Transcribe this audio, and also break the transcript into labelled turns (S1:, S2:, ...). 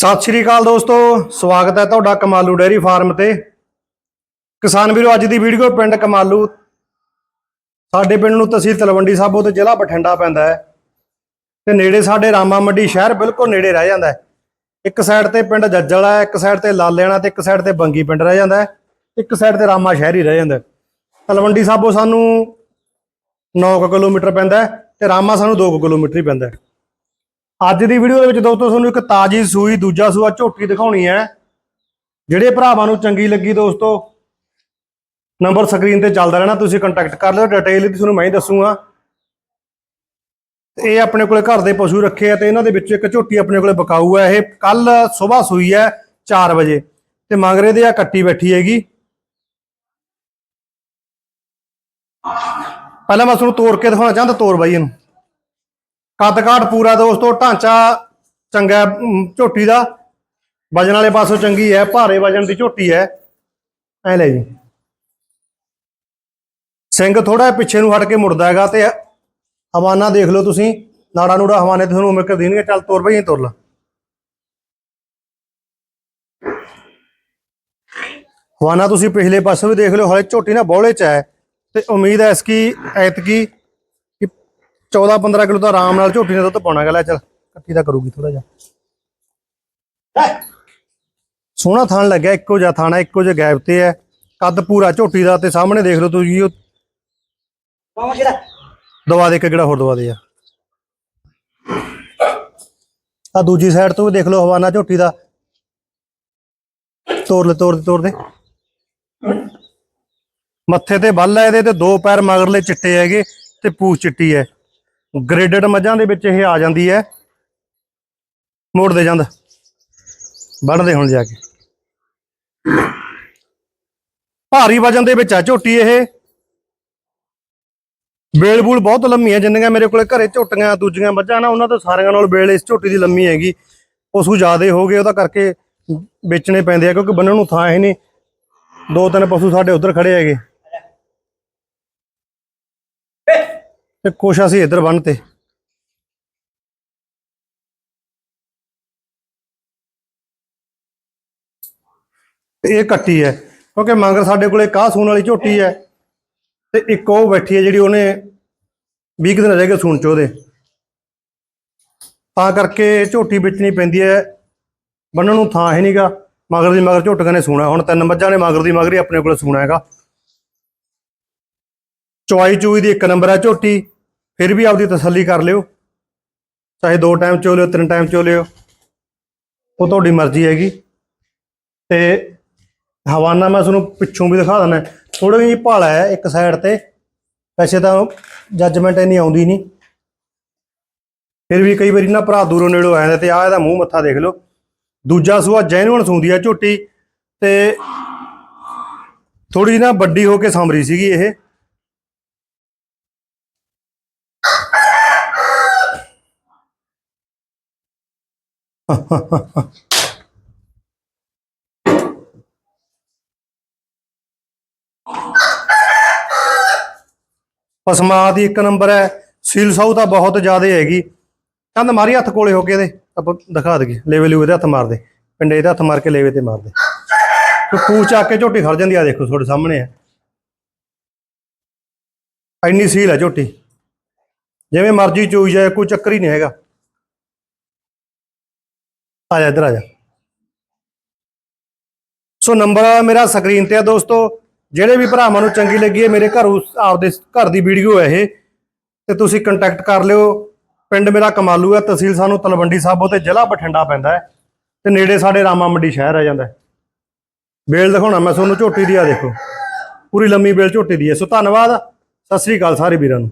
S1: ਸਤਿ ਸ਼੍ਰੀ ਅਕਾਲ ਦੋਸਤੋ, ਸਵਾਗਤ ਹੈ ਤੁਹਾਡਾ ਕਮਾਲੂ ਡੇਅਰੀ ਫਾਰਮ ਤੇ। ਕਿਸਾਨ ਵੀਰੋ, ਅੱਜ ਦੀ ਵੀਡੀਓ ਪਿੰਡ ਕਮਾਲੂ, ਸਾਡੇ ਪਿੰਡ ਨੂੰ ਤਹਿਸੀਲ ਤਲਵੰਡੀ ਸਾਬੋ ਤੇ ਜ਼ਿਲ੍ਹਾ ਬਠਿੰਡਾ ਪੈਂਦਾ ਹੈ। ਤੇ ਨੇੜੇ ਸਾਡੇ ਰਾਮਾ ਮੰਡੀ ਸ਼ਹਿਰ ਬਿਲਕੁਲ ਨੇੜੇ ਰਹਿ ਜਾਂਦਾ ਹੈ। ਇੱਕ ਸਾਈਡ ਤੇ ਪਿੰਡ ਜੱਜਲ ਹੈ, ਇੱਕ ਸਾਈਡ ਤੇ ਲਾਲੇਆਣਾ ਤੇ ਇੱਕ ਸਾਈਡ ਤੇ ਬੰਗੀ ਪਿੰਡ ਰਹਿ ਜਾਂਦਾ ਹੈ। ਇੱਕ ਸਾਈਡ ਤੇ ਰਾਮਾ ਸ਼ਹਿਰ ਹੀ ਰਹਿ ਜਾਂਦਾ ਤਲਵੰਡੀ ਸਾਬੋ ਸਾਨੂੰ 9 ਕਿਲੋਮੀਟਰ ਪੈਂਦਾ ਹੈ ਤੇ ਰਾਮਾ ਸਾਨੂੰ 2 ਕਿਲੋਮੀਟਰ ਹੀ ਪੈਂਦਾ ਅੱਜ ਦੀ ਵੀਡੀਓ ਦੇ ਵਿੱਚ ਦੋਸਤੋ ਤੁਹਾਨੂੰ ਇੱਕ ਤਾਜੀ ਸੂਈ, ਦੂਜਾ ਸੂਆ ਝੋਟੀ ਦਿਖਾਉਣੀ ਹੈ। ਜਿਹੜੇ ਭਰਾਵਾਂ ਨੂੰ ਚੰਗੀ ਲੱਗੀ ਦੋਸਤੋ ਨੰਬਰ ਸਕਰੀਨ ਤੇ ਚੱਲਦਾ ਰਹਿਣਾ, ਤੁਸੀਂ ਕੰਟੈਕਟ ਕਰ ਲਿਓ ਡਿਟੇਲ ਹੀ ਤੁਹਾਨੂੰ ਮੈਂ ਹੀ ਦੱਸੂਗਾ। ਇਹ ਆਪਣੇ ਕੋਲੇ ਘਰ ਦੇ ਪਸ਼ੂ ਰੱਖੇ ਆ ਤੇ ਇਹਨਾਂ ਦੇ ਵਿੱਚ ਇੱਕ ਝੋਟੀ ਆਪਣੇ ਕੋਲੇ ਬਕਾਊ ਹੈ ਇਹ ਕੱਲ ਸਵੇਰ ਸੂਈ ਹੈ 4 ਵਜੇ। ਤੇ ਮੰਗਰੇ ਦੇ ਆ ਕੱਟੀ ਬੈਠੀ ਹੈਗੀ। ਪਹਿਲਾਂ ਮੈਂ ਤੁਹਾਨੂੰ ਤੋੜ ਕੇ ਦਿਖਾਉਣਾ ਚਾਹੁੰਦਾ, ਤੋੜ ਬਾਈ ਇਹਨੂੰ। ਕੱਦ ਕਾਠ ਪੂਰਾ ਦੋਸਤੋ, ਢਾਂਚਾ ਚੰਗਾ ਝੋਟੀ ਦਾ। ਵਜਨ ਵਾਲੇ ਪਾਸੋਂ ਚੰਗੀ ਹੈ, ਭਾਰੇ ਵਜਨ ਦੀ ਝੋਟੀ ਹੈ। ਐ ਲੈ ਜੀ। ਸਿੰਘ ਥੋੜਾ ਪਿੱਛੇ ਨੂੰ ਹਟ ਕੇ ਮੁੜਦਾ ਹੈਗਾ ਤੇ ਹਵਾਨਾ ਦੇਖ ਲਓ ਤੁਸੀਂ। ਨਾੜਾ ਨੂੜਾ ਹਵਾਨੇ ਤੁਹਾਨੂੰ ਉਮਰ ਕਰ ਦੇਣਗੇ ਚੱਲ ਤੁਰ ਬਈ, ਤੁਰ ਲਾ। ਹਵਾਨਾ ਤੁਸੀਂ ਪਿਛਲੇ ਪਾਸੇ ਵੀ ਦੇਖ ਲਿਓ, ਹਲੇ ਝੋਟੀ ਨਾ ਬੋਲੇ ਚ ਹੈ। ਤੇ ਉਮੀਦ ਹੈ ਇਸ ਕੀ ਐਤਕੀ 14 15 ਕਿਲੋ ਤਾਂ ਆਰਾਮ ਨਾਲ ਝੋਟੀ ਨੇ ਦੁੱਧ ਪਾਉਣਾ ਗੱਲ ਚੱਲ ਕੱਟੀ ਦਾ ਕਰੂਗੀ ਥੋੜਾ ਜਿਹਾ। ਸੋਹਣਾ ਥਾਣ ਲੱਗਿਆ ਇੱਕੋ ਜਿਹਾ ਥਾਣਾ ਇੱਕੋ ਜਿਹਾ ਗੈਪ ਤੇ ਹੈ। ਕੱਦ ਪੂਰਾ ਝੋਟੀ ਦਾ ਤੇ ਸਾਹਮਣੇ ਦੇਖ ਲਓ ਤੁਸੀਂ ਉਹ ਦਵਾ ਦੇ ਕਿਹੜਾ ਹੋਰ ਦਵਾ ਦੇ ਆ। ਆ ਦੂਜੀ ਸਾਈਡ ਤੋਂ ਵੀ ਦੇਖ ਲਓ ਹਵਾਨਾ ਝੋਟੀ ਦਾ। ਤੋੜ ਲੈ ਤੋੜ ਦੇ ਤੋੜ ਦੇ। ਮੱਥੇ ਤੇ ਬੱਲ ਹੈ ਇਹਦੇ ਤੇ ਦੋ ਪੈਰ ਮਗਰਲੇ ਚਿੱਟੇ ਹੈਗੇ ਤੇ ਪੂਛ ਚਿੱਟੀ ਹੈ। ਗ੍ਰੇਡਡ ਮੱਝਾਂ ਦੇ ਵਿੱਚ ਇਹ ਆ ਜਾਂਦੀ ਹੈ। ਮੋੜਦੇ ਜਾਂਦਾ। ਵੱਢਦੇ ਹੁਣ ਜਾ ਕੇ। ਭਾਰੀ ਵਜਨ ਦੇ ਵਿੱਚ ਆ ਝੋਟੀ ਇਹ। ਬੇਲ ਬੂਲ ਬਹੁਤ ਲੰਮੀ ਹੈ, ਜਿੰਨੀਆਂ ਮੇਰੇ ਕੋਲੇ ਘਰੇ ਝੋਟੀਆਂ, ਦੂਜੀਆਂ ਮੱਝਾਂ ਨਾ, ਉਹਨਾਂ ਤੋਂ ਸਾਰਿਆਂ ਨਾਲੋਂ ਬੇਲ ਇਸ ਝੋਟੀ ਦੀ ਲੰਮੀ ਹੈਗੀ। ਪਸ਼ੂ ਜ਼ਿਆਦੇ ਹੋ ਗਏ, ਉਹਦਾ ਕਰਕੇ ਵੇਚਣੇ ਪੈਂਦੇ ਆ, ਕਿਉਂਕਿ ਬੰਨਣ ਨੂੰ ਥਾਂ ਹੈ ਨਹੀਂ। ਦੋ ਤਿੰਨ ਪਸ਼ੂ ਸਾਡੇ ਉਧਰ ਖੜੇ ਹੈਗੇ। ਤੇ ਕੁਛ ਅਸੀਂ ਇੱਧਰ ਬੰਨ ਤੇ। ਇਹ ਕੱਟੀ ਹੈ, ਕਿਉਂਕਿ ਮੰਗਰ ਸਾਡੇ ਕੋਲੇ ਕਾਹ ਸੂਣ ਵਾਲੀ ਝੋਟੀ ਹੈ ਤੇ ਇੱਕ ਉਹ ਬੈਠੀ ਹੈ ਜਿਹੜੀ ਉਹਨੇ 20 ਕੁ ਦਿਨ ਰਹਿ ਗਏ ਸੂਣ ਚ ਉਹਦੇ। ਤਾਂ ਕਰਕੇ ਝੋਟੀ ਵੇਚਣੀ ਪੈਂਦੀ ਹੈ, ਬੰਨਣ ਨੂੰ ਥਾਂ ਹੈ ਨਹੀਂਗਾ ਮਗਰ ਦੀ ਮਗਰ ਝੋਟੀਆਂ ਨੇ ਸੂਣਾ, ਹੁਣ ਤਿੰਨ ਮੱਝਾਂ ਨੇ ਮਗਰ ਦੀ ਮਗਰ ਹੀ ਆਪਣੇ ਕੋਲ ਸੂਣਾ ਹੈਗਾ। ਚੁਆਈ ਚੂਈ ਦੀ ਇੱਕ ਨੰਬਰ ਹੈ ਝੋਟੀ, ਫਿਰ ਵੀ ਆਪਦੀ ਤਸੱਲੀ ਕਰ ਲਿਓ। ਚਾਹੇ ਦੋ ਟਾਈਮ ਚੋ ਲਿਓ, ਤਿੰਨ ਟਾਈਮ ਚੋ ਲਿਓ, ਉਹ ਤੁਹਾਡੀ ਮਰਜ਼ੀ ਹੈਗੀ। ਤੇ ਹਵਾਨਾ ਮੈਂ ਤੁਹਾਨੂੰ ਪਿੱਛੋਂ ਵੀ ਦਿਖਾ ਦਿੰਦਾ ਥੋੜੀ ਜਿਹੀ ਭਾਲਾ ਹੈ ਇੱਕ ਸਾਈਡ ਤੇ, ਵੈਸੇ ਤਾਂ ਜੱਜਮੈਂਟ ਇੰਨੀ ਆਉਂਦੀ ਨਹੀਂ। ਫਿਰ ਵੀ ਕਈ ਵਾਰੀ ਨਾ ਭਰਾ ਦੂਰੋਂ ਨੇੜੋਂ ਆ ਜਾਂਦੇ ਤੇ ਆ ਇਹਦਾ ਮੂੰਹ ਮੱਥਾ ਦੇਖ ਲਓ। ਦੂਜਾ ਸੂਆ ਜੈਨੂਨ ਸੂੰਦੀ ਆ ਝੋਟੀ, ਤੇ ਥੋੜੀ ਜਿਹੀ ਨਾ ਵੱਡੀ ਹੋ ਕੇ ਸਾਂਭਰੀ ਸੀਗੀ ਇਹ। ਪਸਮਾ ਦੀ ਇੱਕ ਨੰਬਰ ਹੈ। ਸੀਲ ਸਾਊ ਤਾਂ ਬਹੁਤ ਜ਼ਿਆਦਾ ਹੈਗੀ। ਕੰਧ ਮਾਰੀ ਹੱਥ ਕੋਲੇ ਹੋ ਕੇ ਇਹਦੇ। ਆਪਾਂ ਦਿਖਾ ਦਈਏ। ਲੇਵੇ ਲੂਵੇ ਦੇ ਹੱਥ ਮਾਰ ਦੇ ਪਿੰਡੇ ਇਹਦੇ ਹੱਥ ਮਾਰ ਕੇ ਲੇਵੇ ਤੇ ਮਾਰ ਦੇ ਤੇ ਕੂਚ ਚੱਕ ਕੇ ਝੋਟੀ ਖੜ ਜਾਂਦੀ ਆ ਦੇਖੋ ਤੁਹਾਡੇ ਸਾਹਮਣੇ ਆ। ਇੰਨੀ ਸੀਲ ਹੈ ਝੋਟੀ। ਜਿਵੇਂ ਮਰਜ਼ੀ ਚੂਈ ਜਾਏ, ਕੋਈ ਚੱਕਰ ਹੀ ਨਹੀਂ ਹੈਗਾ। ਆ ਜਾ ਇੱਧਰ ਆ ਜਾ। ਸੋ ਨੰਬਰ ਮੇਰਾ ਸਕਰੀਨ ਤੇ ਆ ਦੋਸਤੋ। ਜਿਹੜੇ ਵੀ ਭਰਾਵਾਂ ਨੂੰ ਚੰਗੀ ਲੱਗੀ ਹੈ, ਮੇਰੇ ਘਰ ਆਪਦੇ ਘਰ ਦੀ ਵੀਡੀਓ ਹੈ ਇਹ। ਤੇ ਤੁਸੀਂ ਕੰਟੈਕਟ ਕਰ ਲਿਓ। ਪਿੰਡ ਮੇਰਾ ਕਮਾਲੂ ਹੈ, ਤਹਿਸੀਲ ਸਾਨੂੰ ਤਲਵੰਡੀ ਸਾਬੋ ਤੇ ਜ਼ਿਲ੍ਹਾ ਬਠਿੰਡਾ ਪੈਂਦਾ ਹੈ। ਤੇ ਨੇੜੇ ਸਾਡੇ ਰਾਮਾ ਮੰਡੀ ਸ਼ਹਿਰ ਆ ਜਾਂਦਾ ਹੈ। ਬੇਲ ਦਿਖਾਉਣਾ ਮੈਂ ਤੁਹਾਨੂੰ ਝੋਟੀ ਦੀ ਆ ਦੇਖੋ। ਪੂਰੀ ਲੰਮੀ ਬੇਲ ਝੋਟੀ ਦੀ ਹੈ। ਸੋ ਧੰਨਵਾਦ। ਸਤਿ ਸ੍ਰੀ ਅਕਾਲ ਸਾਰੇ ਵੀਰਾਂ ਨੂੰ।